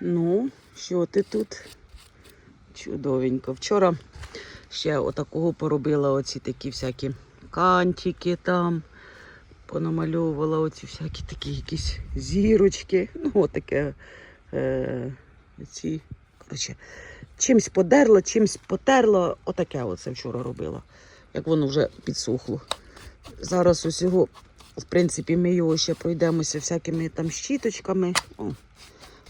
Ну, що ти тут? Чудовенько. Вчора ще отакого поробила оці такі всякі кантики там. Понамальовувала оці всякі такі якісь зірочки. Ну, отаке. Е, ці, коротше, чимсь подерла, чимсь потерла. Отаке оце вчора робила. Як воно вже підсохло. Зараз усього, в принципі, ми його ще пройдемося всякими там щіточками. О,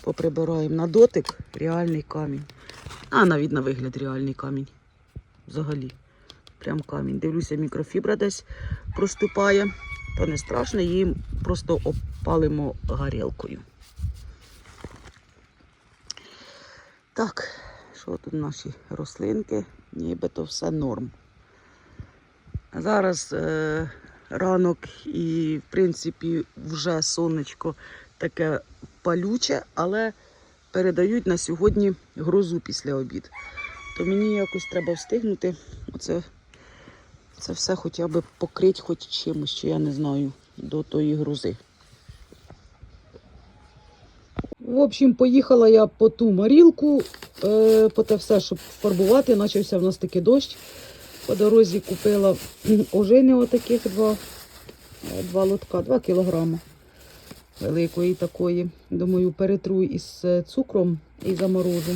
поприбираємо на дотик реальний камінь. А навіть на вигляд реальний камінь. Взагалі. Прям камінь. Дивлюся, мікрофібра десь проступає. То не страшно, її просто опалимо гарілкою. Так, що тут наші рослинки? Нібито все норм. Зараз е, ранок і, в принципі, вже сонечко таке палюче, але передають на сьогодні грозу після обід. То мені якось треба встигнути. Оце це все хоча б покрити хоч чимось, чи я не знаю, до тої грози. В общем, поїхала я по ту марілку, е, по те все, щоб фарбувати. Почався в нас такий дощ. По дорозі купила ожини отаких два, е, два лотка, два кілограми великої такої. Думаю, перетру із е, цукром і заморожу.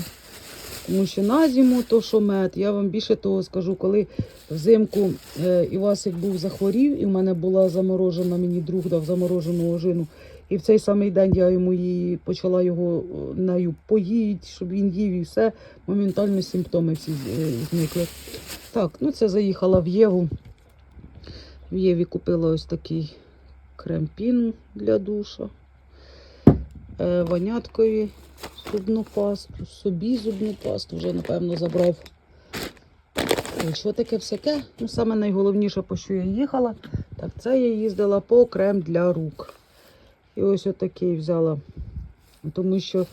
Тому що на зиму то, що мед, я вам більше того скажу, коли взимку е, Івасик був захворів, і в мене була заморожена, мені друг дав заморожену ожину. І в цей самий день я йому її почала його е, нею поїти, щоб він їв і все. Моментально симптоми всі зникли. Так, ну це заїхала в Єву. В Єві купила ось такий крем-піну для душа. Е, Ваняткові зубну пасту, собі зубну пасту вже, напевно, забрав. Ой, Що таке всяке? Ну, саме найголовніше, по що я їхала, так це я їздила по крем для рук. І ось отакий взяла. Тому що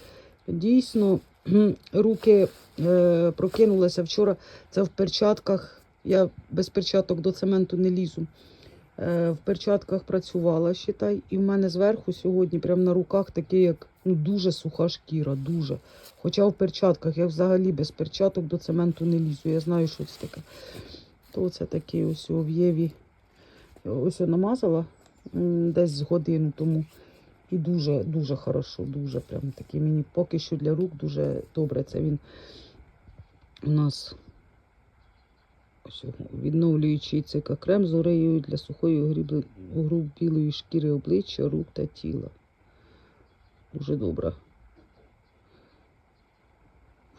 дійсно руки е, прокинулися вчора. Це в перчатках. Я без перчаток до цементу не лізу. Е, в перчатках працювала, считай, і в мене зверху сьогодні, прямо на руках, такий, як ну, дуже суха шкіра, дуже. Хоча в перчатках я взагалі без перчаток до цементу не лізу. Я знаю, що це таке. То це такий ось у Єві. Ось я намазала десь з годину тому. І дуже, дуже хорошо, дуже прям такий мені поки що для рук дуже добре. Це він у нас відновлюючий цика крем з ореєю для сухої огрібле- огрубілої шкіри обличчя, рук та тіла. Дуже добра.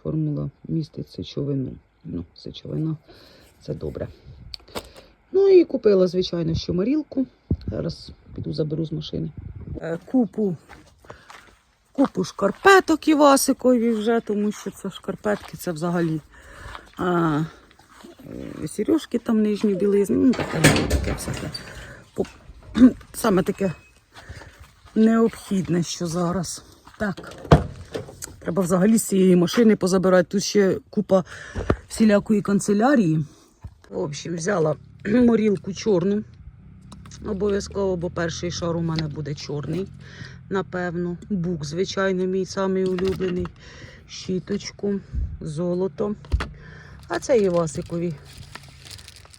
Формула містить сечовину. Ну, сечовина це добре. Ну і купила, звичайно, ще марілку. Зараз піду заберу з машини. Е, Купу, купу шкарпеток Івасикові вже, тому що це шкарпетки, це взагалі. А, сережки там нижні білизни, ну таке, таке всяке. Саме таке необхідне, що зараз. Так. Треба взагалі з цієї машини позабирати. Тут ще купа всілякої канцелярії. В общем, взяла морілку чорну. Обов'язково, бо перший шар у мене буде чорний, напевно. Бук, звичайно, мій самий улюблений. Щіточку, золото. А це Івасикові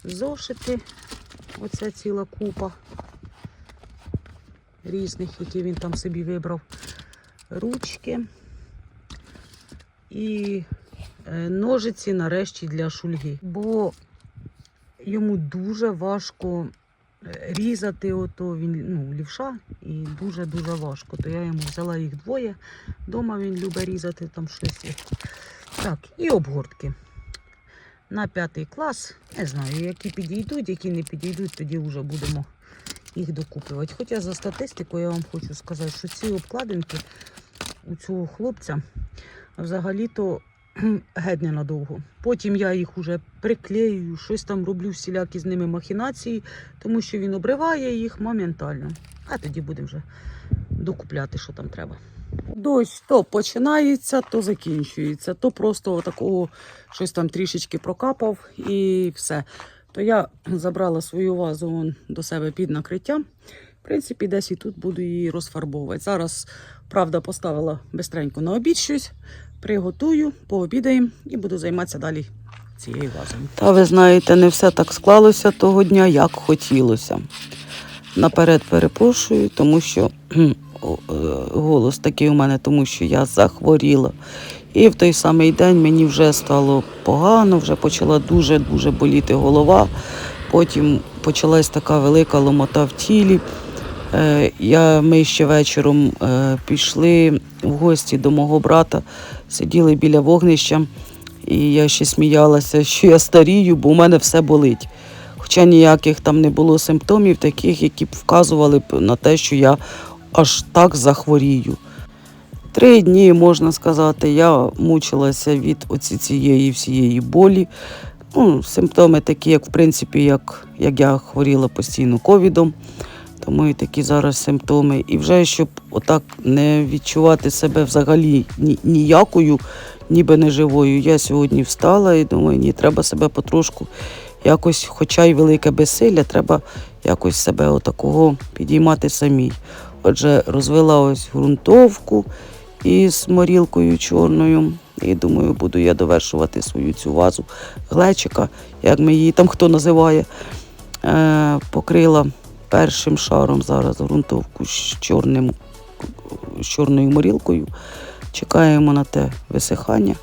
зошити. Оце ціла купа різних, які він там собі вибрав. Ручки і е, ножиці нарешті для шульги. Бо йому дуже важко е, різати ото він ну, лівша і дуже-дуже важко. То я йому взяла їх двоє. Дома він любить різати там щось. Так, і обгортки. На п'ятий клас. Не знаю, які підійдуть, які не підійдуть, тоді вже будемо їх докупувати. Хоча за статистикою я вам хочу сказати, що ці обкладинки у цього хлопця взагалі-то геть ненадовго. Потім я їх уже приклеюю, щось там роблю всілякі з ними махінації, тому що він обриває їх моментально. А тоді будемо вже докупляти, що там треба. Дощ то починається, то закінчується, то просто такого щось там трішечки прокапав і все. То я забрала свою вазу до себе під накриття. В принципі, десь і тут буду її розфарбовувати. Зараз, правда, поставила бистренько на обід щось, приготую, пообідаємо і буду займатися далі цією вазою. Та ви знаєте, не все так склалося того дня, як хотілося. Наперед перепрошую, тому що голос такий у мене, тому що я захворіла. І в той самий день мені вже стало погано, вже почала дуже-дуже боліти голова. Потім почалась така велика ломота в тілі. Е, Я, ми ще вечором е, пішли в гості до мого брата, сиділи біля вогнища, і я ще сміялася, що я старію, бо у мене все болить. Хоча ніяких там не було симптомів, таких, які б вказували на те, що я аж так захворію. Три дні, можна сказати, я мучилася від оці цієї всієї болі. Ну, симптоми такі, як в принципі, як, як я хворіла постійно ковідом, тому і такі зараз симптоми. І вже щоб отак не відчувати себе взагалі ні- ніякою, ніби не живою. Я сьогодні встала і думаю, ні, треба себе потрошку якось, хоча й велике безсилля, треба якось себе отакого підіймати самій. Отже, розвела ось ґрунтовку із морілкою чорною. І думаю, буду я довершувати свою цю вазу глечика, як ми її там хто називає. Е, покрила першим шаром зараз ґрунтовку з, чорним, з чорною морілкою. Чекаємо на те висихання.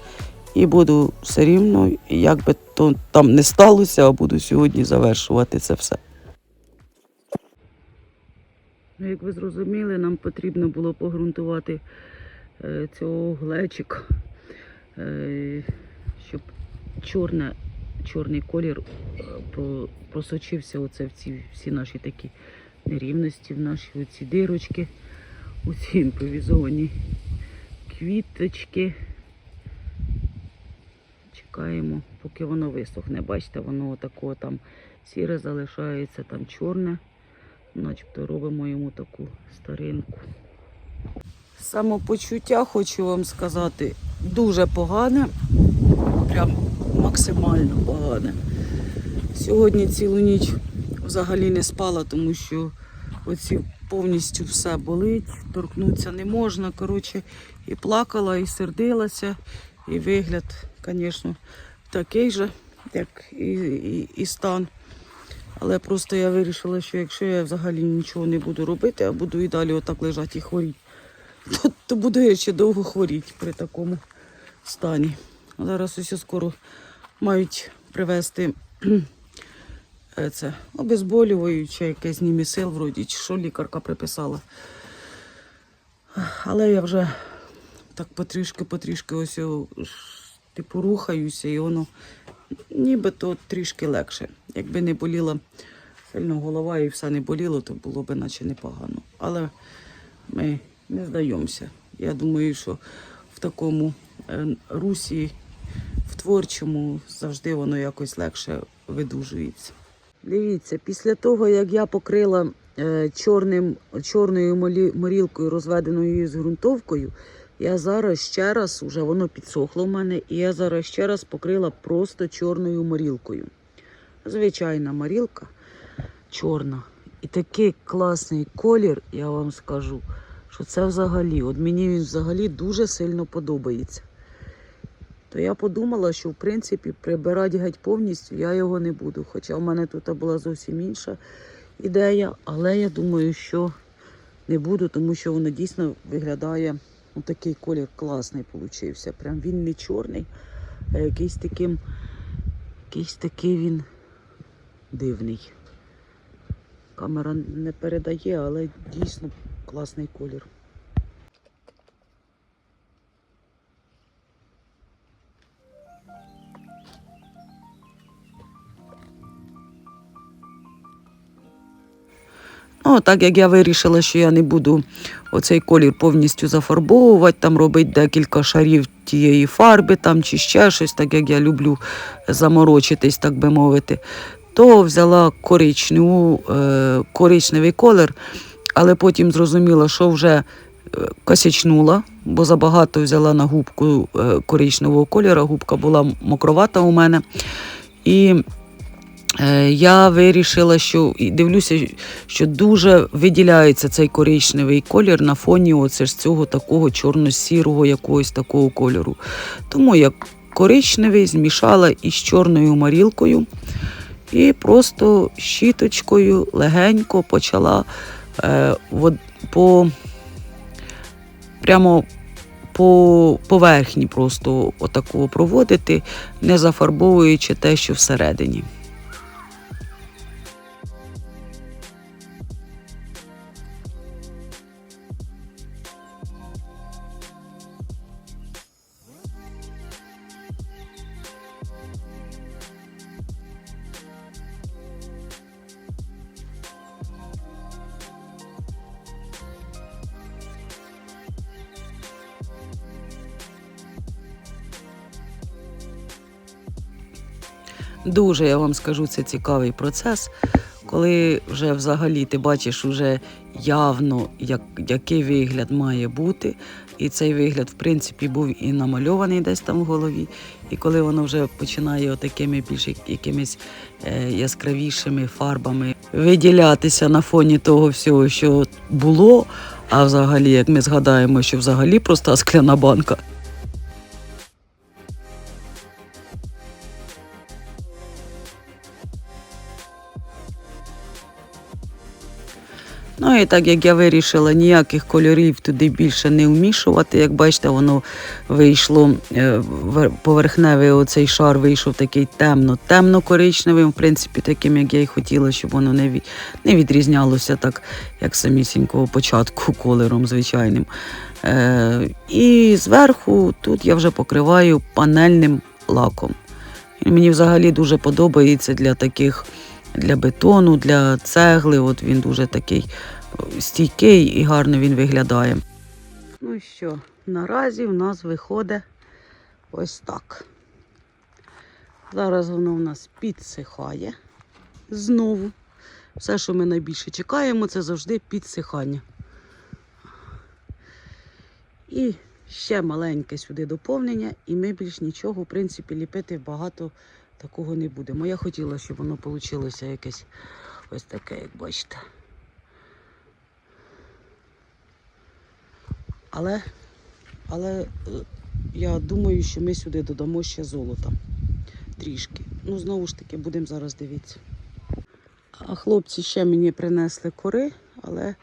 І буду все рівно, як би то там не сталося, а буду сьогодні завершувати це все. Ну, як ви зрозуміли, нам потрібно було погрунтувати е, цього глечика, е, щоб чорне, чорний колір е, про, просочився оце в ці всі наші такі нерівності, в наші оці дирочки, у ці імпровізовані квіточки. Чекаємо, поки воно висохне. Бачите, воно отако там сіре залишається, там чорне. Начебто робимо йому таку старинку. Самопочуття, хочу вам сказати, дуже погане. Прям максимально погане. Сьогодні цілу ніч взагалі не спала, тому що оці повністю все болить, торкнутися не можна. Коротше, і плакала, і сердилася, і вигляд, звісно, такий же, як і, і, і стан. Але просто я вирішила, що якщо я взагалі нічого не буду робити, а буду і далі отак лежати і хворіти, то, то буду я ще довго хворіти при такому стані. Зараз ось скоро мають привезти е, це обезболююче, якесь німісил, вроді, чи що лікарка приписала. Але я вже так потрішки-потрішки ось типу рухаюся, і воно нібито трішки легше. Якби не боліла сильно голова і все не боліло, то було б наче непогано. Але ми не здаємося. Я думаю, що в такому е, русі, в творчому, завжди воно якось легше видужується. Дивіться, після того, як я покрила е, чорним, чорною морілкою, розведеною з ґрунтовкою, я зараз ще раз, уже воно підсохло в мене, і я зараз ще раз покрила просто чорною морілкою. Звичайна морілка чорна. І такий класний колір, я вам скажу, що це взагалі, от мені він взагалі дуже сильно подобається. То я подумала, що в принципі прибирати геть повністю я його не буду. Хоча в мене тут була зовсім інша ідея, але я думаю, що не буду, тому що воно дійсно виглядає ну, такий колір класний получився. Прям він не чорний, а якийсь таким, якийсь такий він дивний. Камера не передає, але дійсно класний колір. Так як я вирішила, що я не буду оцей колір повністю зафарбовувати, там робити декілька шарів тієї фарби там, чи ще щось, так як я люблю заморочитись, так би мовити, то взяла коричневу, коричневий колір, але потім зрозуміла, що вже е, косячнула, бо забагато взяла на губку е, коричневого кольору. Губка була мокровата у мене. І Я вирішила, що і дивлюся, що дуже виділяється цей коричневий колір на фоні оце ж цього такого чорно-сірого якогось такого кольору. Тому я коричневий змішала із чорною марілкою і просто щіточкою легенько почала е, по, прямо по поверхні просто отакого проводити, не зафарбовуючи те, що всередині. Дуже я вам скажу, це цікавий процес, коли вже взагалі ти бачиш уже явно, як, який вигляд має бути. І цей вигляд, в принципі, був і намальований десь там в голові. І коли воно вже починає такими більш якимись е, яскравішими фарбами виділятися на фоні того всього, що було. А взагалі, як ми згадаємо, що взагалі проста скляна банка. Ну і так як я вирішила ніяких кольорів туди більше не вмішувати, як бачите, воно вийшло е, поверхневий оцей шар вийшов такий темно, темно-коричневим, в принципі, таким, як я й хотіла, щоб воно не, не відрізнялося так, як самісінького початку кольором звичайним. Е, і зверху тут я вже покриваю панельним лаком. І мені взагалі дуже подобається для таких для бетону, для цегли. От він дуже такий е, стійкий і гарно він виглядає. Ну що, наразі в нас виходить ось так. Зараз воно в нас підсихає знову. Все, що ми найбільше чекаємо, це завжди підсихання. І ще маленьке сюди доповнення, і ми більш нічого, в принципі, ліпити багато такого не будемо. Я хотіла, щоб воно вийшло якесь ось таке, як бачите. Але, але е, я думаю, що ми сюди додамо ще золота трішки. Ну, знову ж таки, будемо зараз дивитися. А хлопці ще мені принесли кори, але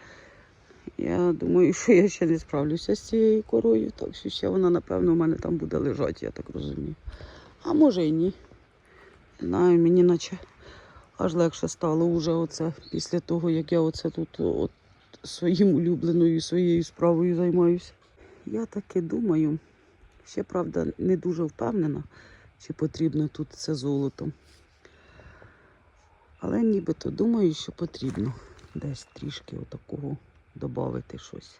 я думаю, що я ще не справлюся з цією корою. Так що ще вона, напевно, у мене там буде лежати, я так розумію. А може і ні. Знаю, мені наче аж легше стало уже оце після того, як я оце тут от своїм улюбленою своєю справою займаюся. Я таки думаю, ще правда не дуже впевнена, чи потрібно тут це золото. Але нібито думаю, що потрібно десь трішки отакого додати щось.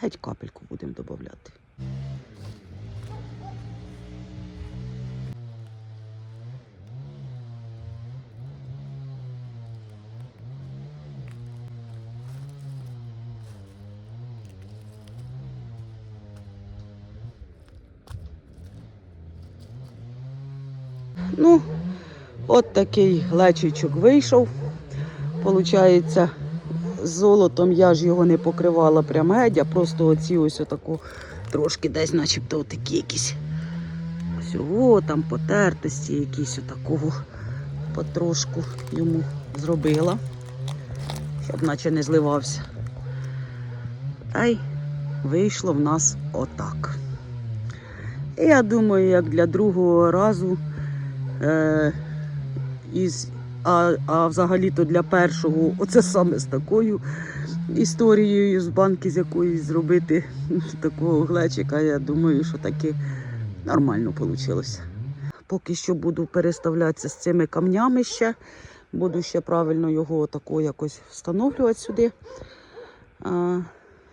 Геть капельку будемо додати. Ну, от такий глечичок вийшов. Получається, золотом я ж його не покривала прям геть, а просто оці ось отаку трошки десь, начебто, отакі якісь всього там потертості, якісь отакого потрошку йому зробила, щоб наче не зливався. Та й вийшло в нас отак. І я думаю, як для другого разу. Е, із, а, а взагалі-то для першого, оце саме з такою історією з банки з якоїсь зробити такого глечика, я думаю, що таки нормально вийшло. Поки що буду переставлятися з цими камнями ще. Буду ще правильно його тако якось встановлювати сюди. А,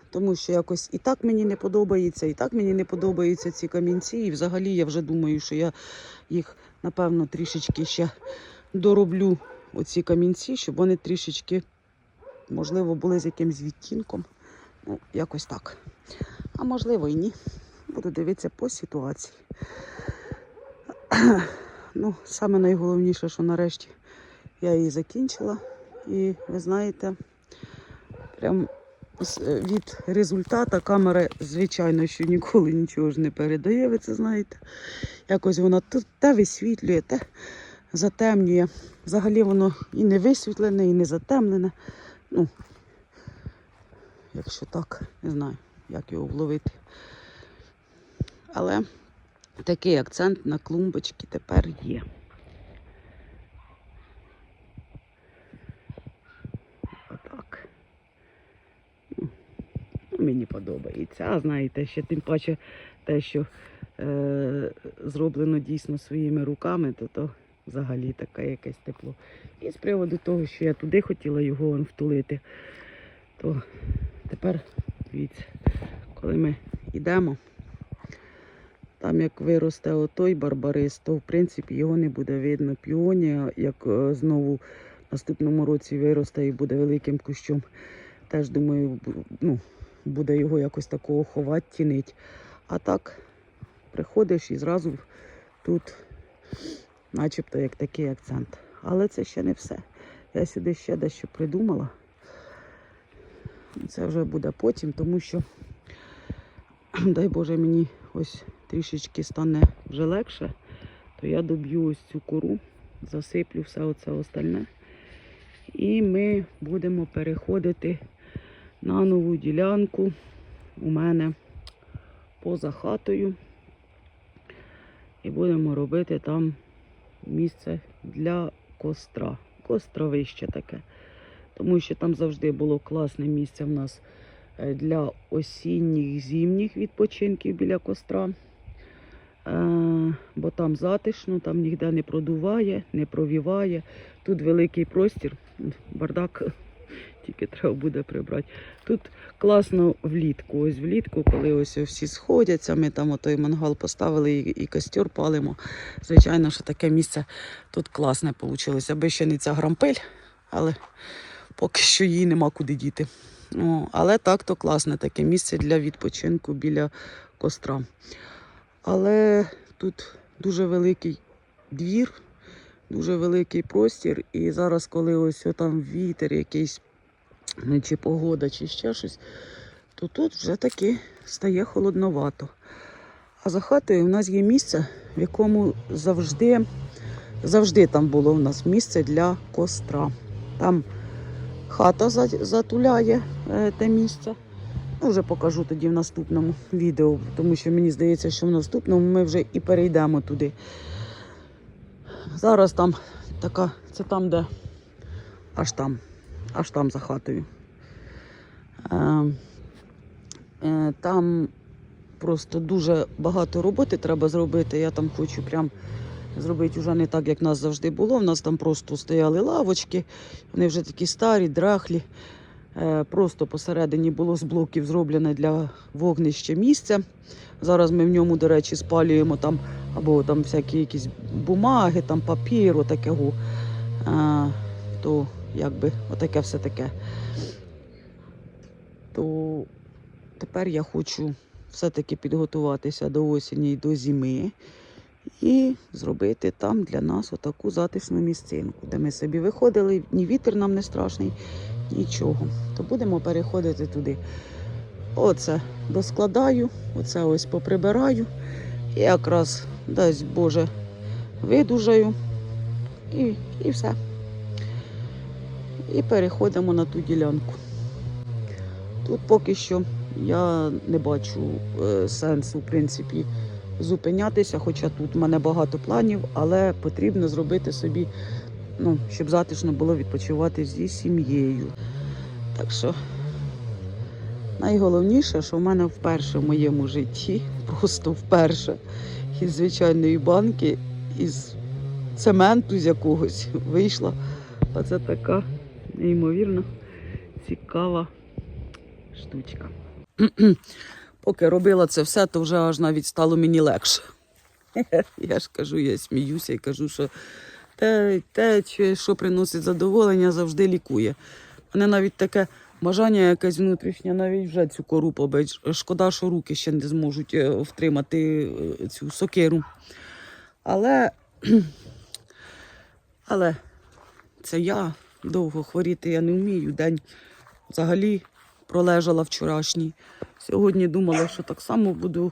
тому що якось і так мені не подобається, і так мені не подобаються ці камінці. І взагалі я вже думаю, що я їх, напевно, трішечки ще дороблю оці камінці, щоб вони трішечки, можливо, були з якимсь відтінком. Ну, якось так. А можливо і ні. Буду дивитися по ситуації. Ну, саме найголовніше, що нарешті Я її закінчила. І ви знаєте, прям від результата камера, звичайно, що ніколи нічого ж не передає, ви це знаєте. Якось вона те висвітлює, те затемнює. Взагалі воно і не висвітлене, і не затемнене. Ну, якщо так, не знаю, як його вловити. Але такий акцент на клумбочки тепер є. Отак. Ну, Мені подобається. А знаєте, ще тим паче те, що е, зроблено дійсно своїми руками, то то взагалі таке якесь тепло. І з приводу того, що я туди хотіла його он втулити, то тепер дивіться, коли ми йдемо, там як виросте отой барбарис, то в принципі його не буде видно. Піонія, як е, знову наступному році виросте і буде великим кущом, теж думаю, ну, буде його якось такого ховати, тінить. А так приходиш і зразу тут начебто як такий акцент. Але це ще не все. Я сюди ще дещо придумала. Це вже буде потім, тому що, дай Боже, мені ось трішечки стане вже легше, то я доб'ю ось цю кору, засиплю все оце остальне. І ми будемо переходити на нову ділянку у мене поза хатою. І будемо робити там місце для костра. Костровище таке. Тому що там завжди було класне місце в нас е, для осінніх, зимніх відпочинків біля костра. Е, бо там затишно, там ніде не продуває, не провіває. Тут великий простір, бардак тільки треба буде прибрати. Тут класно влітку. Ось влітку, коли ось всі сходяться, ми там отой мангал поставили і, і костер палимо. Звичайно, що таке місце тут класне вийшло. Аби ще не ця грампель, але поки що її нема куди діти. О, але так то класне таке місце для відпочинку біля костра. Але тут дуже великий двір, дуже великий простір. І зараз, коли ось там вітер якийсь, ну, чи погода, чи ще щось, то тут вже таки стає холодновато. А за хатою в нас є місце, в якому завжди, завжди там було в нас місце для костра. Там хата затуляє е, те місце. Ну, вже покажу тоді в наступному відео, тому що мені здається, що в наступному ми вже і перейдемо туди. Зараз там така, це там, де аж там, аж там за хатою. Е, е, там просто дуже багато роботи треба зробити. Я там хочу прям зробити вже не так, як нас завжди було. У нас там просто стояли лавочки, вони вже такі старі, драхлі. Е, Просто посередині було з блоків зроблене для вогнища місце. Зараз ми в ньому, до речі, спалюємо там або там всякі якісь бумаги, там папір, отакого. То якби отаке все таке. То тепер я хочу все-таки підготуватися до осені і до зими і зробити там для нас отаку затишну місцинку, де ми собі виходили, ні вітер нам не страшний, нічого. То будемо переходити туди. Оце доскладаю, оце ось поприбираю. І якраз, дасть Боже, видужаю. І, і все. І переходимо на ту ділянку. Тут поки що я не бачу е, сенсу, в принципі, зупинятися, хоча тут в мене багато планів, але потрібно зробити собі, ну, щоб затишно було відпочивати зі сім'єю. Так що найголовніше, що в мене вперше в моєму житті, просто вперше, із звичайної банки, із цементу з якогось вийшла. Оце така неймовірно цікава штучка. Поки робила це все, то вже аж навіть стало мені легше. Я ж кажу, я сміюся і кажу, що те, те що приносить задоволення, завжди лікує. У мене навіть таке бажання якесь внутрішнє, навіть вже цю кору побить. Шкода, що руки ще не зможуть е, втримати е, цю сокиру. Але, але це я. Довго хворіти я не вмію. День взагалі пролежала вчорашній. Сьогодні думала, що так само буду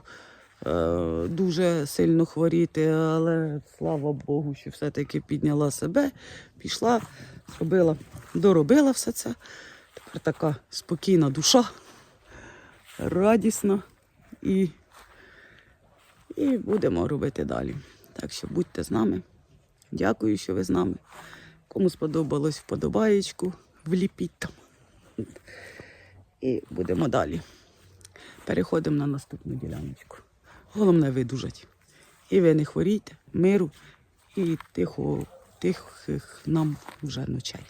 е, дуже сильно хворіти, але слава Богу, що все-таки підняла себе, пішла, зробила, доробила все це. Тепер така спокійна душа, радісна і, і будемо робити далі. Так що будьте з нами. Дякую, що ви з нами. Кому сподобалось вподобаєчку, вліпіть там. І будемо далі. Переходимо на наступну діляночку. Головне видужать. І ви не хворійте, миру і тихо, тихих нам вже ночей.